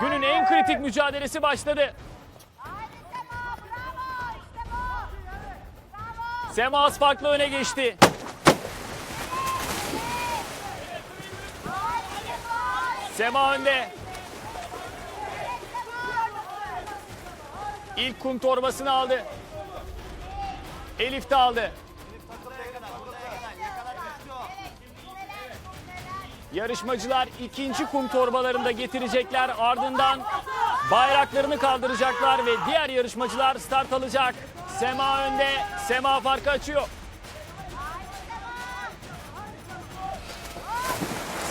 Günün en kritik mücadelesi başladı. Sema az farklı öne geçti. Sema önde. İlk kum torbasını aldı. Elif de aldı. Yarışmacılar ikinci kum torbalarını da getirecekler. Ardından bayraklarını kaldıracaklar ve diğer yarışmacılar start alacak. Sema önde. Sema farkı açıyor.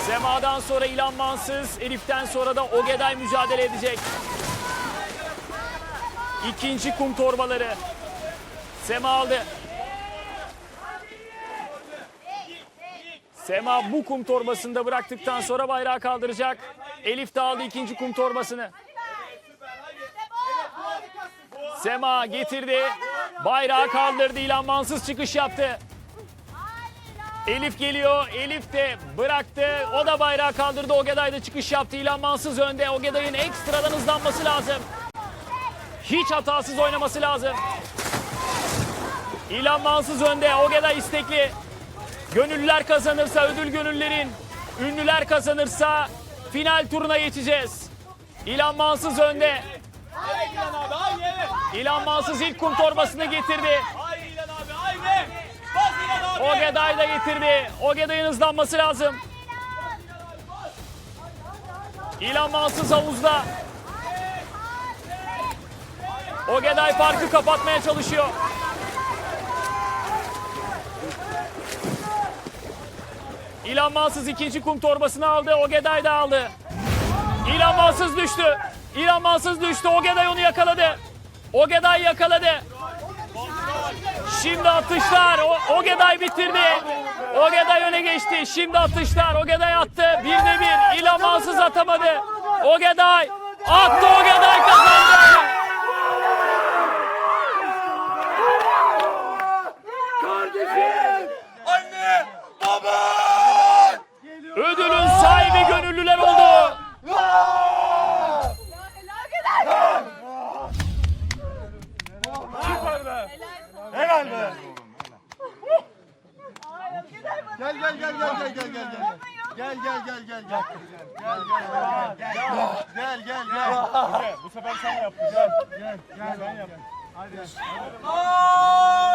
Sema'dan sonra İlhan Mansız, Elif'ten sonra da Ogeday mücadele edecek. İkinci kum torbaları. Sema aldı. Sema bu kum torbasını da bıraktıktan sonra bayrağı kaldıracak. Elif de aldı ikinci kum torbasını. Sema getirdi. Bayrağı kaldırdı. İlhan Mansız çıkış yaptı. Elif geliyor. Elif de bıraktı. O da bayrağı kaldırdı. Ogeday da çıkış yaptı. İlhan Mansız önde. Ogeday'ın ekstradan hızlanması lazım. Hiç hatasız oynaması lazım. İlhan Mansız önde. Ogeday istekli. Gönüllüler kazanırsa ödül gönüllerin. Ünlüler kazanırsa final turuna geçeceğiz. İlhan Mansız önde. Haydi İlan Mansız ilk kum torbasını getirdi. İlan İlan. Ogeday da getirdi. Ogeday'ın hızlanması lazım. İlhan Mansız havuzda. Ogeday farkı kapatmaya çalışıyor. İlhan Mansız ikinci kum torbasını aldı. Ogeday da aldı. İlhan Mansız düştü. İlhan Mansız düştü. Ogeday onu yakaladı. Ogeday yakaladı. Şimdi atışlar. O, Ogeday bitirdi. Ogeday öne geçti. Şimdi atışlar. Ogeday attı. Bir de bir. İlhan Mansız atamadı. Ogeday attı. Ogeday kazandı. Helal be. Gel gel gel gel gel gel gel gel. Gel gel gel gel gel. Gel gel gel. Gel gel gel. Bu sefer sen yaptın. Gel. Gel gel sen yap. Hadi. Lan. Hadi.